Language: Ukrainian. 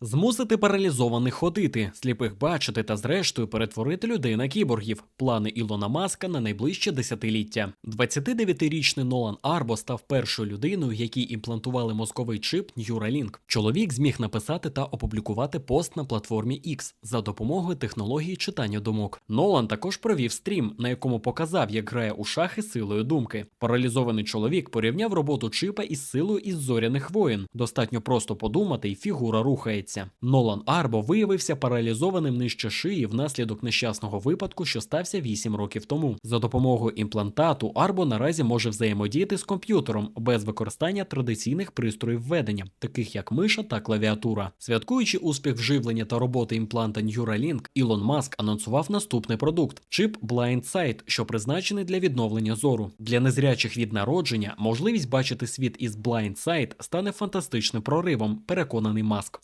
Змусити паралізованих ходити, сліпих бачити та зрештою перетворити людей на кіборгів. Плани Ілона Маска на найближче десятиліття. 29-річний Нолан Арбо став першою людиною, якій імплантували мозковий чип Neuralink. Чоловік зміг написати та опублікувати пост на платформі X за допомогою технології читання думок. Нолан також провів стрім, на якому показав, як грає у шахи силою думки. Паралізований чоловік порівняв роботу чипа із силою із зоряних воїн. Достатньо просто подумати, і фігура рухається. Нолан Арбо виявився паралізованим нижче шиї внаслідок нещасного випадку, що стався 8 років тому. За допомогою імплантату Арбо наразі може взаємодіяти з комп'ютером без використання традиційних пристроїв введення, таких як миша та клавіатура. Святкуючи успіх вживлення та роботи імпланта Neuralink, Ілон Маск анонсував наступний продукт чип Blind Sight, що призначений для відновлення зору. Для незрячих від народження можливість бачити світ із Blind Sight стане фантастичним проривом, переконаний Маск.